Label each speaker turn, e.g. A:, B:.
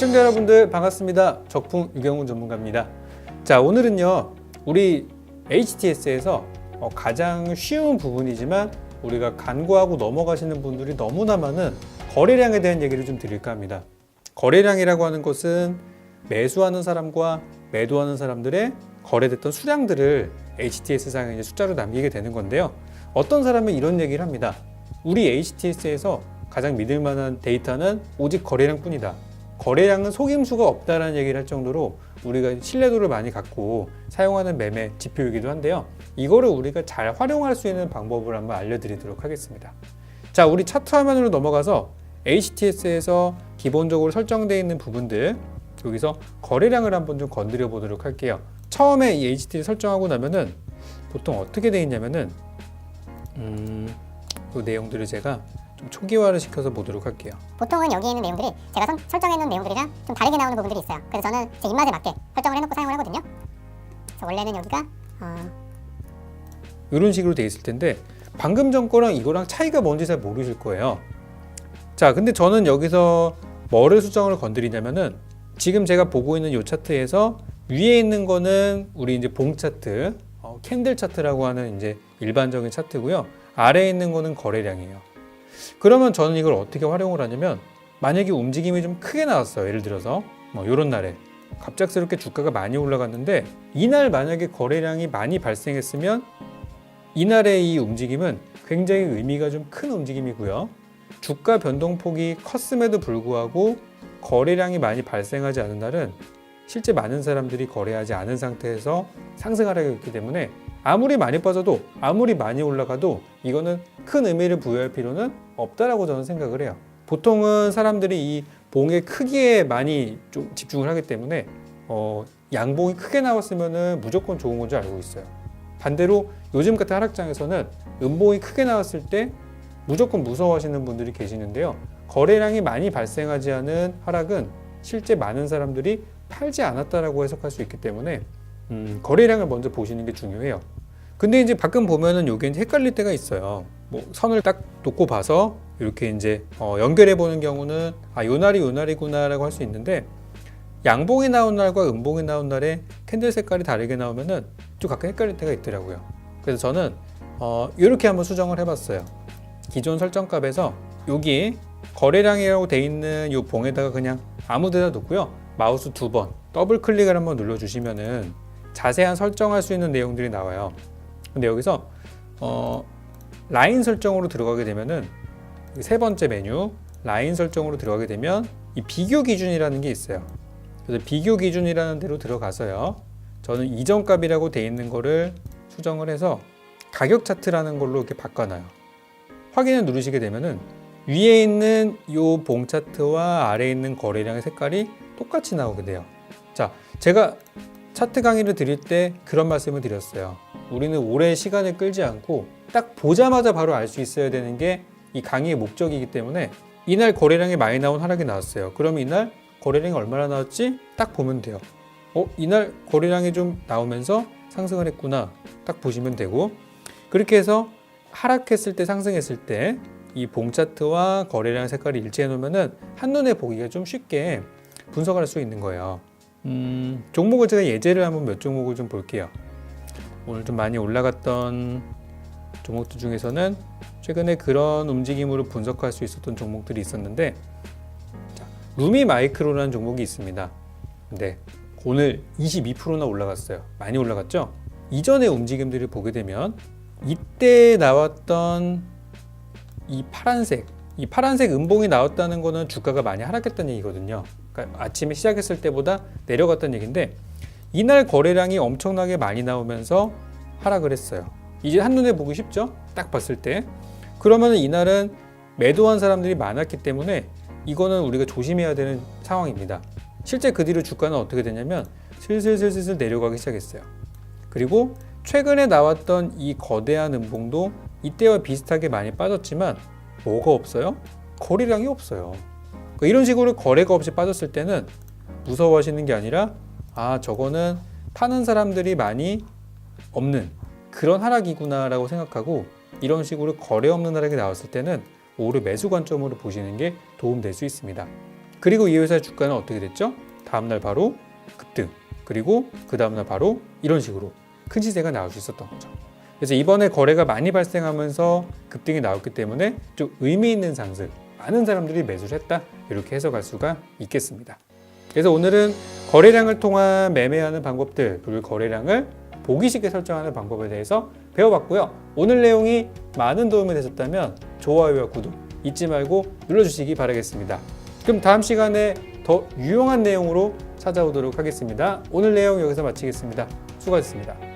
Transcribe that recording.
A: 시청자 여러분들 반갑습니다. 적풍 유경훈 전문가입니다. 자 오늘은요 우리 HTS에서 어, 가장 쉬운 부분이지만 우리가 간과하고 넘어가시는 분들이 너무나 많은 거래량에 대한 얘기를 좀 드릴까 합니다. 거래량이라고 하는 것은 매수하는 사람과 매도하는 사람들의 거래됐던 수량들을 HTS 상에 이제 숫자로 남기게 되는 건데요. 어떤 사람은 이런 얘기를 합니다. 우리 HTS에서 가장 믿을 만한 데이터는 오직 거래량뿐이다. 거래량은 속임수가 없다라는 얘기를 할 정도로 우리가 신뢰도를 많이 갖고 사용하는 매매 지표이기도 한데요. 이거를 우리가 잘 활용할 수 있는 방법을 한번 알려드리도록 하겠습니다. 자, 우리 차트 화면으로 넘어가서 HTS에서 기본적으로 설정되어 있는 부분들 여기서 거래량을 한번 좀 건드려 보도록 할게요. 처음에 이 HTS 설정하고 나면은 보통 어떻게 되어 있냐면은 음, 그 내용들을 제가 좀 초기화를 시켜서 보도록 할게요.
B: 보통은 여기 있는 내용들이 제가 선- 설정해 놓은 내용들이랑 좀 다르게 나오는 부분들이 있어요. 그래서 저는 제 입맛에 맞게 설정을 해놓고 사용을 하거든요. 그래서 원래는 여기가 어,
A: 이런 식으로 돼 있을 텐데 방금 전 거랑 이거랑 차이가 뭔지 잘 모르실 거예요. 자, 근데 저는 여기서 뭐를 수정을 건드리냐면은 지금 제가 보고 있는 이 차트에서 위에 있는 거는 우리 이제 봉 차트, 어, 캔들 차트라고 하는 이제 일반적인 차트고요. 아래에 있는 거는 거래량이에요. 그러면 저는 이걸 어떻게 활용을 하냐면 만약에 움직임이 좀 크게 나왔어요. 예를 들어서 뭐 이런 날에 갑작스럽게 주가가 많이 올라갔는데 이날 만약에 거래량이 많이 발생했으면 이날의 이 움직임은 굉장히 의미가 좀 큰 움직임이고요. 주가 변동폭이 컸음에도 불구하고 거래량이 많이 발생하지 않은 날은 실제 많은 사람들이 거래하지 않은 상태에서 상승하락이 있기 때문에 아무리 많이 빠져도 아무리 많이 올라가도 이거는 큰 의미를 부여할 필요는 없다라고 저는 생각을 해요. 보통은 사람들이 이 봉의 크기에 많이 좀 집중을 하기 때문에 어, 양봉이 크게 나왔으면 무조건 좋은 건 줄 알고 있어요. 반대로 요즘 같은 하락장에서는 음봉이 크게 나왔을 때 무조건 무서워하시는 분들이 계시는데요. 거래량이 많이 발생하지 않은 하락은 실제 많은 사람들이 팔지 않았다라고 해석할 수 있기 때문에 음, 거래량을 먼저 보시는 게 중요해요. 근데 이제 가끔 보면은 요게 이제 헷갈릴 때가 있어요. 뭐 선을 딱 놓고 봐서 이렇게 이제 어, 연결해 보는 경우는 아, 요 날이 요 날이구나라고 할 수 있는데 양봉이 나온 날과 음봉이 나온 날에 캔들 색깔이 다르게 나오면은 좀 가끔 헷갈릴 때가 있더라고요. 그래서 저는 어, 이렇게 한번 수정을 해봤어요. 기존 설정값에서 여기 거래량이라고 돼 있는 이 봉에다가 그냥 아무데나 놓고요. 마우스 두 번 더블 클릭을 한번 눌러주시면은 자세한 설정할 수 있는 내용들이 나와요. 근데 여기서 어, 라인 설정으로 들어가게 되면은 이세 번째 메뉴 라인 설정으로 들어가게 되면 이 비교 기준이라는 게 있어요. 그래서 비교 기준이라는 데로 들어가서요. 저는 이전 값이라고 돼 있는 거를 수정을 해서 가격 차트라는 걸로 이렇게 바꿔놔요. 확인을 누르시게 되면은 위에 있는 요봉 차트와 아래에 있는 거래량의 색깔이 똑같이 나오게 돼요. 자, 제가 차트 강의를 드릴 때 그런 말씀을 드렸어요. 우리는 오래 시간을 끌지 않고 딱 보자마자 바로 알 수 있어야 되는 게 이 강의의 목적이기 때문에 이날 거래량이 많이 나온 하락이 나왔어요. 그럼 이날 거래량이 얼마나 나왔지? 딱 보면 돼요. 어, 이날 거래량이 좀 나오면서 상승을 했구나. 딱 보시면 되고 그렇게 해서 하락했을 때 상승했을 때 이 봉 차트와 거래량 색깔이 일치해 놓으면은 한눈에 보기가 좀 쉽게 분석할 수 있는 거예요. 음, 종목을 제가 예제를 한번 몇 종목을 좀 볼게요. 오늘 좀 많이 올라갔던 종목들 중에서는 최근에 그런 움직임으로 분석할 수 있었던 종목들이 있었는데 자, 루미 마이크로라는 종목이 있습니다. 근데 오늘 22%나 올라갔어요. 많이 올라갔죠? 이전의 움직임들을 보게 되면 이때 나왔던 이 파란색, 이 파란색 음봉이 나왔다는 거는 주가가 많이 하락했다는 얘기거든요. 그러니까 아침에 시작했을 때보다 내려갔다는 얘기인데 이날 거래량이 엄청나게 많이 나오면서 하락을 했어요. 이제 한눈에 보기 쉽죠? 딱 봤을 때. 그러면 이날은 매도한 사람들이 많았기 때문에 이거는 우리가 조심해야 되는 상황입니다. 실제 그 뒤로 주가는 어떻게 되냐면 슬슬슬슬 내려가기 시작했어요. 그리고 최근에 나왔던 이 거대한 음봉도 이때와 비슷하게 많이 빠졌지만 뭐가 없어요? 거래량이 없어요. 그러니까 이런 식으로 거래가 없이 빠졌을 때는 무서워하시는 게 아니라 아 저거는 파는 사람들이 많이 없는 그런 하락이구나라고 생각하고 이런 식으로 거래 없는 하락이 나왔을 때는 오히려 매수 관점으로 보시는 게 도움될 수 있습니다. 그리고 이 회사의 주가는 어떻게 됐죠? 다음날 바로 급등. 그리고 그 다음날 바로 이런 식으로 큰 시세가 나올 수 있었던 거죠. 그래서 이번에 거래가 많이 발생하면서 급등이 나왔기 때문에 좀 의미 있는 상승, 많은 사람들이 매수를 했다 이렇게 해석할 수가 있겠습니다. 그래서 오늘은 거래량을 통한 매매하는 방법들 그리고 거래량을 보기 쉽게 설정하는 방법에 대해서 배워봤고요. 오늘 내용이 많은 도움이 되셨다면 좋아요와 구독 잊지 말고 눌러주시기 바라겠습니다. 그럼 다음 시간에 더 유용한 내용으로 찾아오도록 하겠습니다. 오늘 내용 여기서 마치겠습니다. 수고하셨습니다.